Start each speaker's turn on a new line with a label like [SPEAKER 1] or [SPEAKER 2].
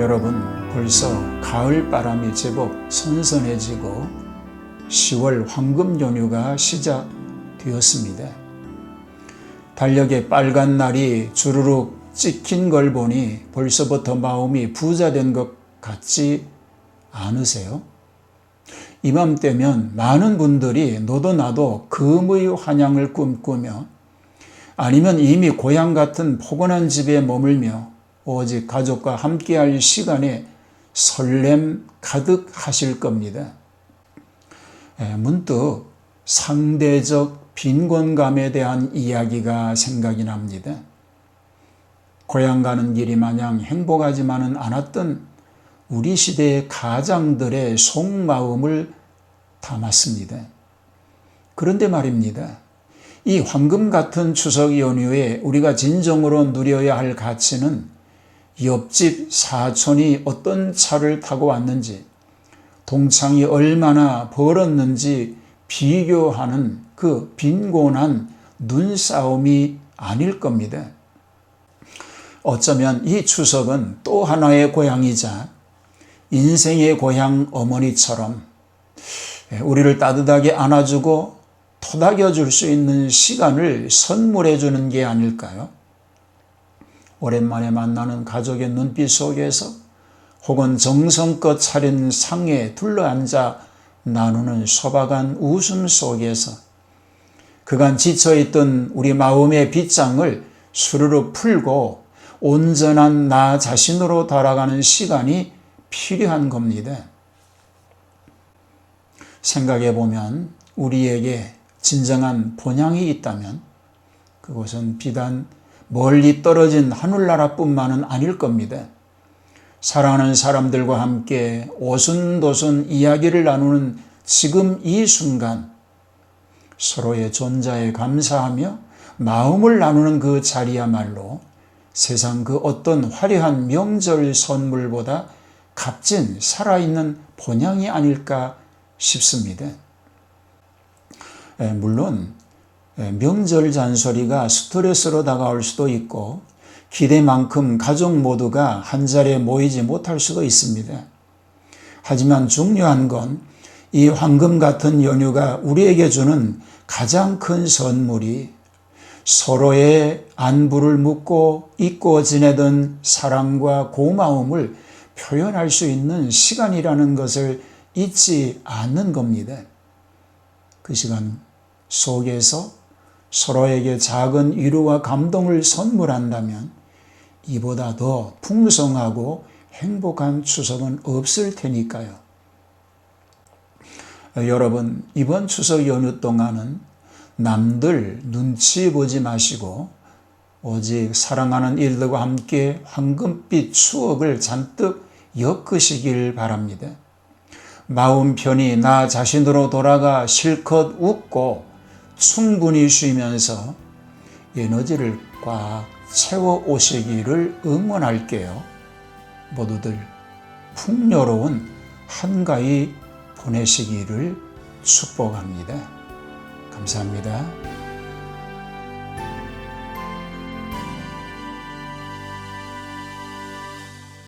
[SPEAKER 1] 여러분, 벌써 가을 바람이 제법 선선해지고 10월 황금 연휴가 시작되었습니다. 달력에 빨간 날이 주르륵 찍힌 걸 보니 벌써부터 마음이 부자된 것 같지 않으세요? 이맘때면 많은 분들이 너도 나도 금의 환양을 꿈꾸며 아니면 이미 고향 같은 포근한 집에 머물며 오직 가족과 함께할 시간에 설렘 가득 하실 겁니다. 예, 문득 상대적 빈곤감에 대한 이야기가 생각이 납니다. 고향 가는 길이 마냥 행복하지만은 않았던 우리 시대의 가장들의 속마음을 담았습니다. 그런데 말입니다. 이 황금 같은 추석 연휴에 우리가 진정으로 누려야 할 가치는 옆집 사촌이 어떤 차를 타고 왔는지, 동창이 얼마나 벌었는지 비교하는 그 빈곤한 눈싸움이 아닐 겁니다. 어쩌면 이 추석은 또 하나의 고향이자 인생의 고향 어머니처럼 우리를 따뜻하게 안아주고 토닥여 줄 수 있는 시간을 선물해 주는 게 아닐까요? 오랜만에 만나는 가족의 눈빛 속에서 혹은 정성껏 차린 상에 둘러앉아 나누는 소박한 웃음 속에서 그간 지쳐있던 우리 마음의 빗장을 수르륵 풀고 온전한 나 자신으로 돌아가는 시간이 필요한 겁니다. 생각해 보면 우리에게 진정한 본향이 있다면 그곳은 비단 멀리 떨어진 하늘나라뿐만은 아닐 겁니다. 사랑하는 사람들과 함께 오순도순 이야기를 나누는 지금 이 순간 서로의 존재에 감사하며 마음을 나누는 그 자리야말로 세상 그 어떤 화려한 명절 선물보다 값진 살아있는 본향이 아닐까 싶습니다. 물론 명절 잔소리가 스트레스로 다가올 수도 있고 기대만큼 가족 모두가 한자리에 모이지 못할 수도 있습니다. 하지만 중요한 건 이 황금 같은 연휴가 우리에게 주는 가장 큰 선물이 서로의 안부를 묻고 잊고 지내던 사랑과 고마움을 표현할 수 있는 시간이라는 것을 잊지 않는 겁니다. 그 시간 속에서 서로에게 작은 위로와 감동을 선물한다면 이보다 더 풍성하고 행복한 추석은 없을 테니까요. 여러분, 이번 추석 연휴 동안은 남들 눈치 보지 마시고 오직 사랑하는 일들과 함께 황금빛 추억을 잔뜩 엮으시길 바랍니다. 마음 편히 나 자신으로 돌아가 실컷 웃고 충분히 쉬면서 에너지를 꽉 채워 오시기를 응원할게요. 모두들 풍요로운 한가위 보내시기를 축복합니다. 감사합니다.